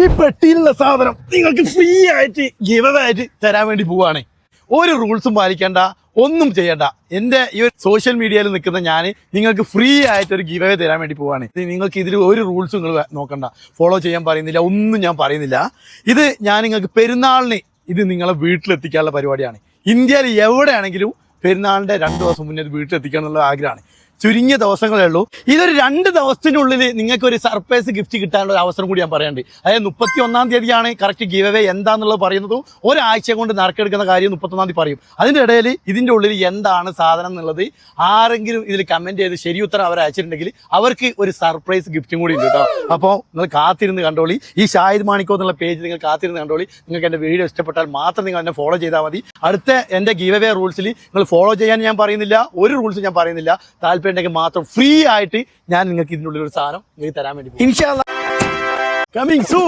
ഈ പെട്ടിയിലുള്ള സാധനം നിങ്ങൾക്ക് ഫ്രീ ആയിട്ട് ഗിവ് ആയിട്ട് തരാൻ വേണ്ടി പോവാണ് ഒരു റൂൾസും പാലിക്കേണ്ട ഒന്നും ചെയ്യണ്ട. എന്റെ ഈ ഒരു സോഷ്യൽ മീഡിയയിൽ നിൽക്കുന്ന ഞാൻ നിങ്ങൾക്ക് ഫ്രീ ആയിട്ട് ഒരു ഗിവ് തരാൻ വേണ്ടി പോവാണ് നിങ്ങൾക്ക് ഇതിൽ ഒരു റൂൾസും നിങ്ങൾ നോക്കണ്ട. ഫോളോ ചെയ്യാൻ പറയുന്നില്ല ഒന്നും ഞാൻ പറയുന്നില്ല. ഇത് ഞാൻ നിങ്ങൾക്ക് പെരുന്നാളിന് ഇത് നിങ്ങളെ വീട്ടിലെത്തിക്കാനുള്ള പരിപാടിയാണ്. ഇന്ത്യയിൽ എവിടെയാണെങ്കിലും പെരുന്നാളിന്റെ രണ്ട് ദിവസം മുന്നേ വീട്ടിലെത്തിക്കണം എന്നുള്ള ആഗ്രഹമാണ്. ചുരുങ്ങിയ ദിവസങ്ങളേ ഉള്ളൂ. ഇതൊരു രണ്ട് ദിവസത്തിനുള്ളിൽ നിങ്ങൾക്ക് ഒരു സർപ്രൈസ് ഗിഫ്റ്റ് കിട്ടാനുള്ള ഒരു അവസരം കൂടി ഞാൻ പറയാനുണ്ട്. അതായത് മുപ്പത്തി ഒന്നാം തീയതിയാണ് കറക്റ്റ് ഗീവ് അവേ എന്താന്നുള്ളത് പറയുന്നത് ഒരാഴ്ച കൊണ്ട് നറുക്കെടുക്കുന്ന കാര്യം മുപ്പത്തൊന്നാം തീയതി പറയും. അതിന്റെ ഇടയിൽ ഇതിന്റെ ഉള്ളിൽ എന്താണ് സാധനം എന്നുള്ളത് ആരെങ്കിലും ഇതിൽ കമന്റ് ചെയ്ത് ശരി ഉത്തരം അവർ അയച്ചിട്ടുണ്ടെങ്കിൽ അവർക്ക് ഒരു സർപ്രൈസ് ഗിഫ്റ്റും കൂടി ഉണ്ട് കേട്ടോ. അപ്പോൾ നിങ്ങൾ കാത്തിരുന്ന് കണ്ടോളി. ഈ ഷാഹിദ് മാണിക്കോ എന്നുള്ള പേജ് നിങ്ങൾ കാത്തിരുന്ന് കണ്ടോളി. നിങ്ങൾക്ക് എന്റെ വീഡിയോ ഇഷ്ടപ്പെട്ടാൽ മാത്രം നിങ്ങൾ എന്നെ ഫോളോ ചെയ്താൽ മതി. അടുത്ത എന്റെ ഗീവ് അവേ റൂൾസിൽ നിങ്ങൾ ഫോളോ ചെയ്യാൻ ഞാൻ പറയുന്നില്ല. ഒരു റൂൾസ് ഞാൻ പറയുന്നില്ല. താല്പര്യം ഉണ്ടെങ്കിൽ മാത്രം ഫ്രീ ആയിട്ട് ഞാൻ നിങ്ങൾക്ക് ഇതിനുള്ളിൽ ഒരു സാധനം നിങ്ങൾക്ക് തരാൻ വേണ്ടി ഇൻഷാല്ല കമ്മിങ് സൂ